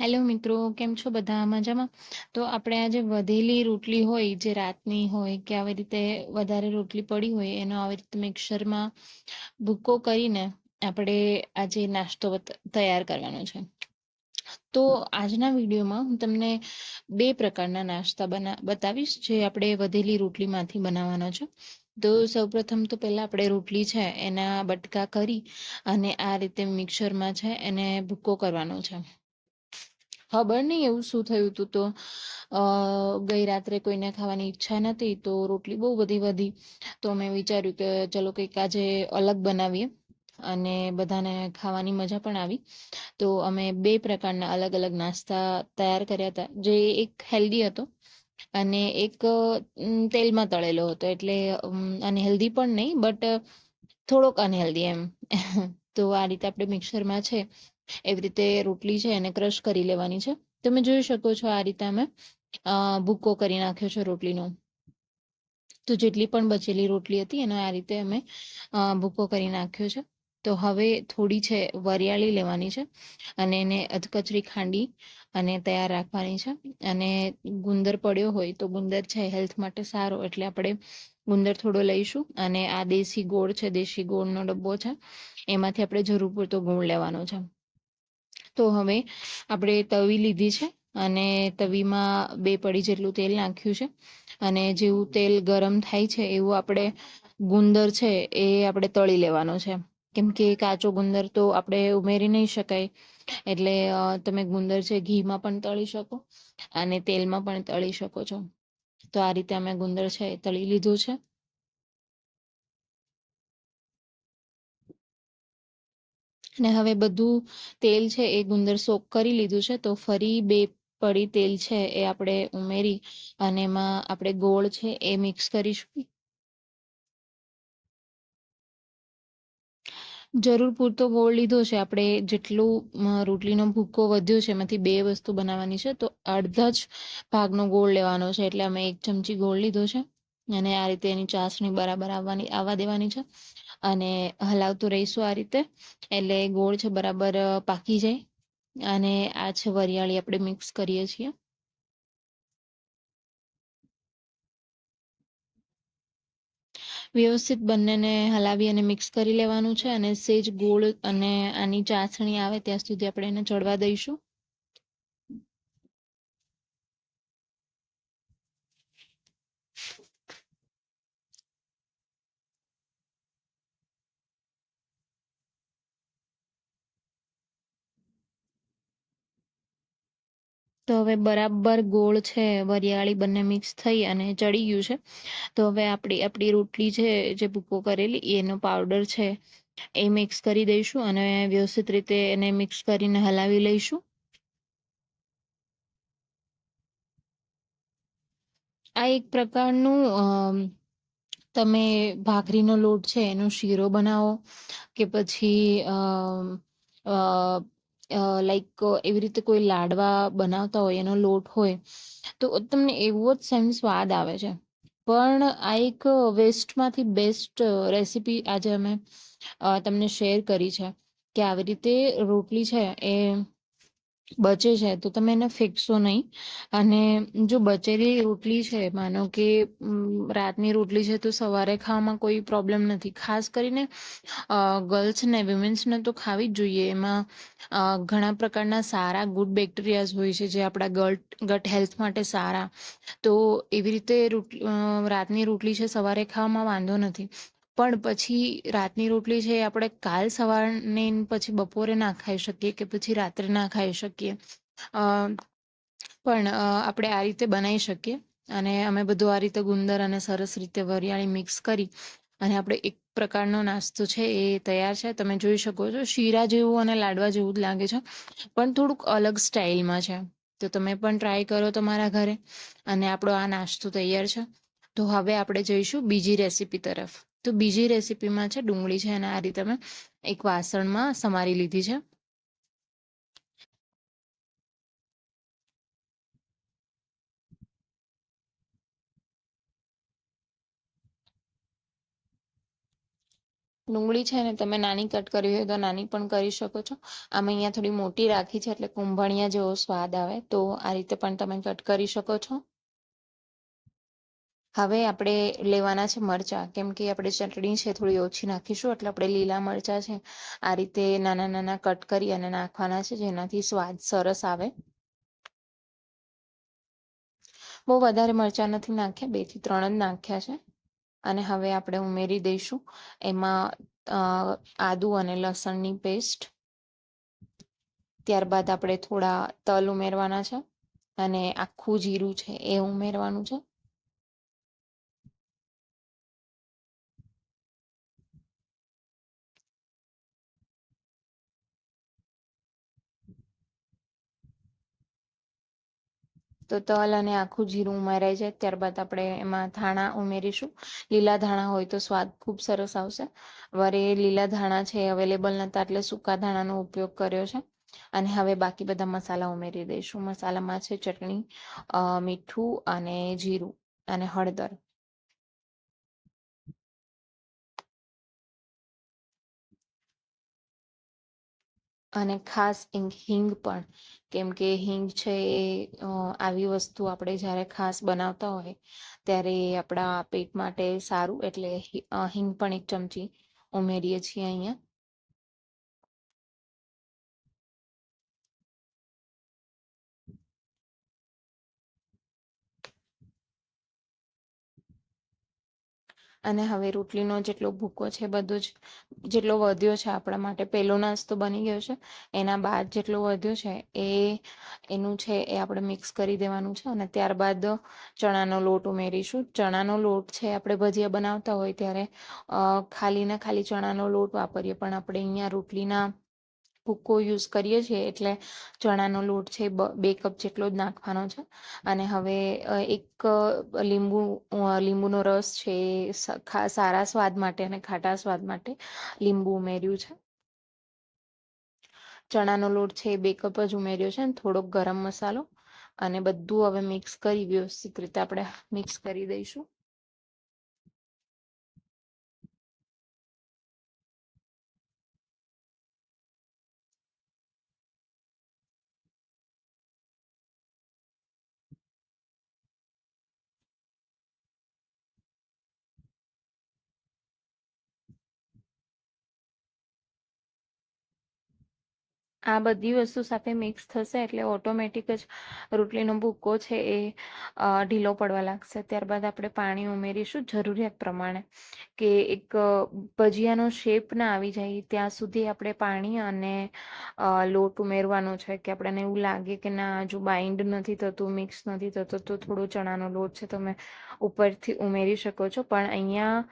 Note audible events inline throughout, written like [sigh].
Hello મિત્રો, કેમ છો બધા? મજામાં? તો આપણે આજે વધેલી રોટલી હોય, જે રાતની હોય, કે આવી રીતે વધારે રોટલી પડી હોય, એનો આવી રીતે મિક્સરમાં ભૂકો કરીને આપણે આજે નાસ્તો તૈયાર કરવાનો છે. તો આજના વિડીયોમાં હું તમને બે પ્રકારના નાસ્તા બના, બતાવીશ, જે આપણે વધેલી રોટલીમાંથી બનાવવાનો છે. તો સૌપ્રથમ તો પહેલાં આપણે રોટલી છે, એના બટકા કરી અને આ રીતે મિક્સરમાં છે, એને ભૂકો કરવાનો છે. ખબર નહીં એવું શું થયું હતું તો? ગઈ રાત્રે કોઈને ખાવાની ઈચ્છા નથી તો રોટલી બહુ બધી વધી. તો મેં વિચાર્યું કે ચલો કંઈક આજે અલગ બનાવીએ અને બધાને ખાવાની મજા પણ આવી. તો અમે બે પ્રકારના અલગ અલગ નાસ્તા તૈયાર કર્યા હતા. જે એક હેલ્ધી હતો અને એક તેલમાં તળેલો હતો. એટલે અનહેલ્ધી પણ નહીં બટ થોડોક અનહેલ્ધી એમ. [laughs] તો આ રીતે આપણે મિક્સરમાં છે. એવી રીતે રોટલી છે એને ક્રશ કરી લેવાની છે. તમે જોઈ શકો છો આ રીતે અમે ભૂકો કરી નાખ્યો છે રોટલીનો. તો જેટલી પણ બચેલી રોટલી હતી એનો આ રીતે અમે ભૂકો કરી નાખ્યો છે. તો હવે થોડી છે વરિયાળી લેવાની છે અને એને અધકચરી ખાંડી અને તૈયાર રાખવાની છે. અને ગુંદર પડ્યો હોય તો ગુંદર છે હેલ્થ માટે સારો એટલે આપણે ગુંદર થોડો લઈશું અને આ દેશી ગોળ છે, દેશી ગોળનો ડબ્બો છે, એમાંથી આપણે જરૂર પૂરતો ગોળ લેવાનો છે. તો હવે આપણે તવી લીધી છે અને તવીમાં બે પડી જેટલું તેલ નાખ્યું છે અને જેવું તેલ ગરમ થાય છે એવું આપણે ગુંદર છે એ આપણે તળી લેવાનો છે. કેમ કે કાચો ગુંદર તો આપણે ઉમેરી નહીં શકાય. એટલે તમે ગુંદર છે ઘીમાં પણ તળી શકો અને તેલમાં પણ તળી શકો છો. તો આ રીતે અમે ગુંદર છે એ તળી લીધું છે. અને હવે બધું તેલ છે એ ગુંદર સોક કરી લીધું છે, તો ફરી બે પડી તેલ છે એ આપણે ઉમેરી અને એમાં આપણે ગોળ છે એ મિક્સ કરીશું. જરૂર પૂરતો ગોળ લીધો છે, આપણે જેટલું રોટલીનો ભૂકો વધ્યો છે, એમાંથી બે વસ્તુ બનાવવાની છે, તો અડધા જ ભાગનો ગોળ લેવાનો છે, એટલે અમે એક ચમચી ગોળ લીધો છે અને આ રીતે એની ચાસણી બરાબર આવવાની, આવવા દેવાની છે. અને હલાવતું રહીશું આ રીતે. એટલે ગોળ છે બરાબર પાકી જાય. અને આ છે વરિયાળી આપણે મિક્સ કરીએ છીએ. વ્યવસ્થિત બંનેને હલાવી અને મિક્સ કરી લેવાનું છે અને સેજ ગોળ અને આની ચાસણી આવે ત્યાં સુધી આપણે એને ચડવા દઈશું. તો હવે બરાબર ગોળ છે, વરિયાળી બંને મિક્સ થઈ અને ચડી ગયું છે. તો હવે આપણી આપણી રોટલી છે, જે ભૂકો કરેલી, એનો પાવડર છે, એ મિક્સ કરી દઈશું અને વ્યવસ્થિત રીતે એને મિક્સ કરીને હલાવી લઈશું. આ એક પ્રકારનું તમે ભાખરીનો લોટ છે, એનો શીરો બનાવો કે પછી લાઈક એવી રીતે કોઈ લાડવા બનાવતા હોય, એનો લોટ હોય, તો તમને એવો જ સેમ સ્વાદ આવે છે. પણ આ એક વેસ્ટમાંથી બેસ્ટ રેસીપી આજે અમે તમને શેર કરી છે કે આવી રીતે રોટલી છે એ બચે છે, તો તમે એને ફેંકશો નહીં. અને જો બચેલી રોટલી છે, માનો કે રાતની રોટલી છે, તો સવારે ખાવામાં કોઈ પ્રોબ્લેમ નથી. ખાસ કરીને ગર્લ્સને વિમેન્સને તો ખાવી જ જોઈએ. એમાં ઘણા પ્રકારના સારા ગુડ બેક્ટેરિયાઝ હોય છે, જે આપણા ગટ ગટ હેલ્થ માટે સારા. તો એવી રીતે રાતની રોટલી છે, સવારે ખાવામાં વાંધો નથી. પણ પછી રાતની રોટલી છે એ આપણે કાલ સવારને પછી બપોરે ના ખાઈ શકીએ કે પછી રાત્રે ના ખાઈ શકીએ. પણ આપણે આ રીતે બનાવી શકીએ. અને અમે બધું આ રીતે ગુંદર અને સરસ રીતે વરિયાળી મિક્સ કરી અને આપણે એક પ્રકારનો નાસ્તો છે એ તૈયાર છે. તમે જોઈ શકો છો, શીરા જેવું અને લાડવા જેવું જ લાગે છે, પણ થોડુંક અલગ સ્ટાઇલમાં છે. તો તમે પણ ટ્રાય કરો તમારા ઘરે. અને આપણો આ નાસ્તો તૈયાર છે. તો હવે આપણે જઈશું બીજી રેસીપી તરફ. તો બીજી રેસીપીમાં છે, ડુંગળી છે અને આ રીતે મેં એક વાસણમાં સમારી લીધી છે. ડુંગળી છે ને તમે નાની કટ કરવી હોય તો નાની પણ કરી શકો છો. આમાં અહીંયા થોડી મોટી રાખી છે એટલે કુંભણિયા જેવો સ્વાદ આવે તો આ રીતે પણ તમે કટ કરી શકો છો. હવે આપણે લેવાના છે મરચાં. કેમ કે આપણે ચટણી છે થોડી ઓછી નાખીશું, એટલે આપણે લીલા મરચાં છે આ રીતે નાના નાના કટ કરી અને નાખવાના છે, જેનાથી સ્વાદ સરસ આવે. બહુ વધારે મરચાં નથી નાખ્યા, બેથી ત્રણ જ નાખ્યા છે. અને હવે આપણે ઉમેરી દઈશું. એમાં આદુ અને લસણની પેસ્ટ. ત્યારબાદ આપણે થોડા તલ ઉમેરવાના છે અને આખું જીરું છે એ ઉમેરવાનું છે. તો તલ અને આખું જીરું ઉમેરાય છે. ત્યારબાદ આપણે એમાં ધાણા ઉમેરીશું. લીલા ધાણા હોય તો સ્વાદ ખૂબ સરસ આવશે. વરે લીલા ધાણા છે અવેલેબલ નતા એટલે સૂકા ધાણાનો ઉપયોગ કર્યો છે. અને હવે બાકી બધા મસાલા ઉમેરી દઈશું. મસાલામાં છે ચટણી મીઠું અને જીરું અને હળદર. અને ખાસ હિંગ પણ. કેમ કે હિંગ છે એ આવી વસ્તુ આપણે જ્યારે ખાસ બનાવતા હોય, ત્યારે એ આપણા પેટ માટે સારું. એટલે હિંગ પણ એક ચમચી ઉમેરીએ છીએ અહીંયા. અને હવે રોટલીનો જેટલો ભૂકો છે, બધો જ જેટલો વધ્યો છે આપણા માટે, પહેલો નાસ્તો બની ગયો છે, એના બાદ જેટલો વધ્યો છે, એ એનું છે એ આપણે મિક્સ કરી દેવાનું છે અને ત્યારબાદ ચણાનો લોટ ઉમેરીશું. ચણાનો લોટ છે આપણે ભજીયા બનાવતા હોય ત્યારે ખાલી ને ખાલી ચણાનો લોટ વાપરીએ, પણ આપણે અહીંયા રોટલીના ભૂકો યુઝ કરીએ છીએ એટલે ચણાનો લોટ છે બે કપ જેટલો જ નાખવાનો છે. અને હવે એક લીંબુ લીંબુનો રસ છે સારા સ્વાદ માટે અને ખાટા સ્વાદ માટે લીંબુ ઉમેર્યું છે. ચણાનો લોટ છે બે કપ જ ઉમેર્યો છે થોડોક ગરમ મસાલો અને બધું હવે મિક્સ કરી, વ્યવસ્થિત રીતે આપણે મિક્સ કરી દઈશું. આ બધી વસ્તુ સાથે મિક્સ થશે એટલે ઓટોમેટિક જ રોટલીનો ભૂકો છે એ ઢીલો પડવા લાગશે. ત્યારબાદ આપણે પાણી ઉમેરીશું જરૂરિયાત પ્રમાણે કે એક ભજીયાનો શેપ ના આવી જાય ત્યાં સુધી આપણે પાણી અને લોટ ઉમેરવાનો છે કે આપણને એવું લાગે કે ના, હજુ બાઇન્ડ નથી થતું મિક્સ નથી થતું, તો થોડો ચણાનો લોટ છે તમે ઉપરથી ઉમેરી શકો છો. પણ અહીંયા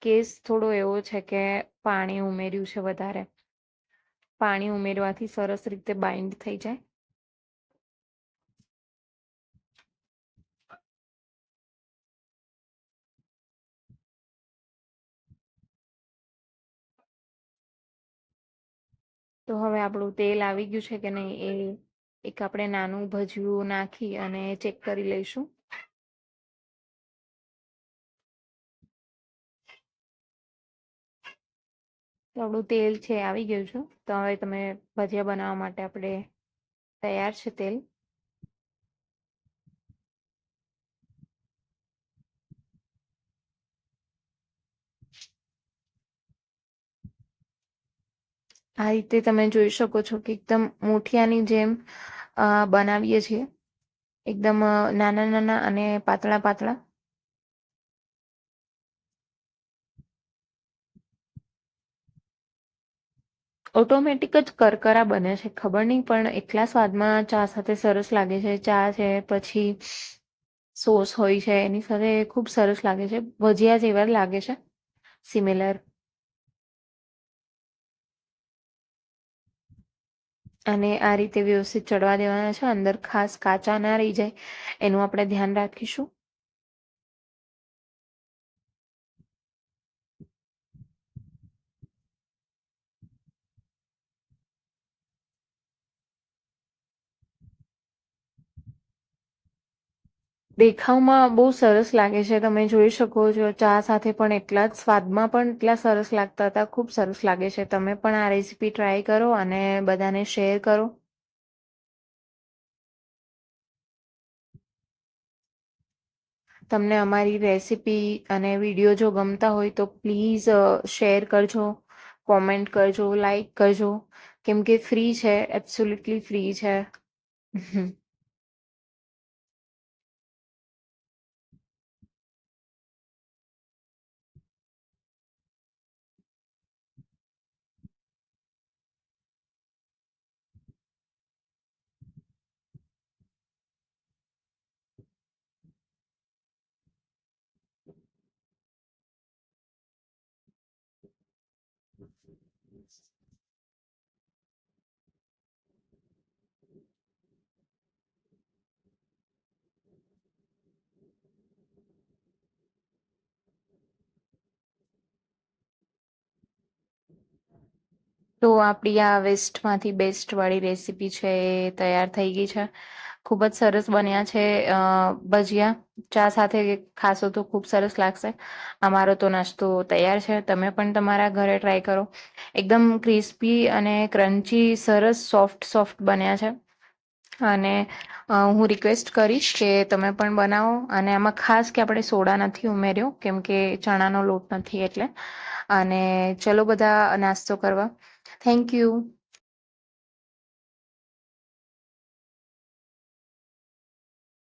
કેસ થોડો એવો છે કે પાણી ઉમેર્યું છે વધારે. પાણી ઉમેરવાથી સરસ રીતે બાઇન્ડ થઈ જાય. તો હવે આપણું તેલ આવી ગયું છે કે નહીં એ એક આપણે નાનું ભજીયું નાખી અને ચેક કરી લઈશું. આપણું તેલ છે, આવી ગયું છે. તો હવે તમે ભજીયા બનાવવા માટે આપણે તૈયાર છે તેલ. આ રીતે તમે જોઈ શકો છો કે એકદમ મૂઠિયાની જેમ બનાવીએ છીએ. એકદમ નાના નાના અને પાતળા પાતળા ઓટોમેટિક જ કરકરા બને છે, ખબર નહીં, પણ એટલા સ્વાદમાં ચા સાથે સરસ લાગે છે. ચા છે, પછી સોસ હોય છે, એની સાથે ખૂબ સરસ લાગે છે. ભજીયા જેવા લાગે છે, સિમિલર. અને આ રીતે વ્યવસ્થિત ચડવા દેવાના છે, અંદર ખાસ કાચા ના રહી જાય, એનું આપણે ધ્યાન રાખીશું. દેખાવમાં બહુ સરસ લાગે છે. તમે જોઈ શકો છો, ચા સાથે પણ એટલા જ સ્વાદમાં પણ એટલા સરસ લાગતા હતા. ખૂબ સરસ લાગે છે. તમે પણ આ રેસીપી ટ્રાય કરો અને બધાને શેર કરો. તમને અમારી રેસીપી અને વીડિયો જો ગમતા હોય તો પ્લીઝ શેર કરજો, કોમેન્ટ કરજો, લાઈક કરજો. કેમ કે ફ્રી છે, એબ્સોલ્યુટલી ફ્રી છે. તો આપણી આ વેસ્ટમાંથી બેસ્ટ વાળી રેસીપી છે એ તૈયાર થઈ ગઈ છે. ખૂબ જ સરસ બન્યા છે ભજીયા. ચા સાથે ખાશો તો ખૂબ સરસ લાગશે. અમારો તો નાસ્તો તૈયાર છે. તમે પણ તમારા ઘરે ટ્રાય કરો. એકદમ ક્રિસ્પી અને ક્રન્ચી સરસ સોફ્ટ સોફ્ટ બન્યા છે. અને હું રિક્વેસ્ટ કરીશ કે તમે પણ બનાવો. અને આમાં ખાસ કે આપણે સોડા નથી ઉમેર્યો, કેમ કે ચણાનો લોટ નથી એટલે. અને ચલો બધા નાસ્તો કરવા. Thank you.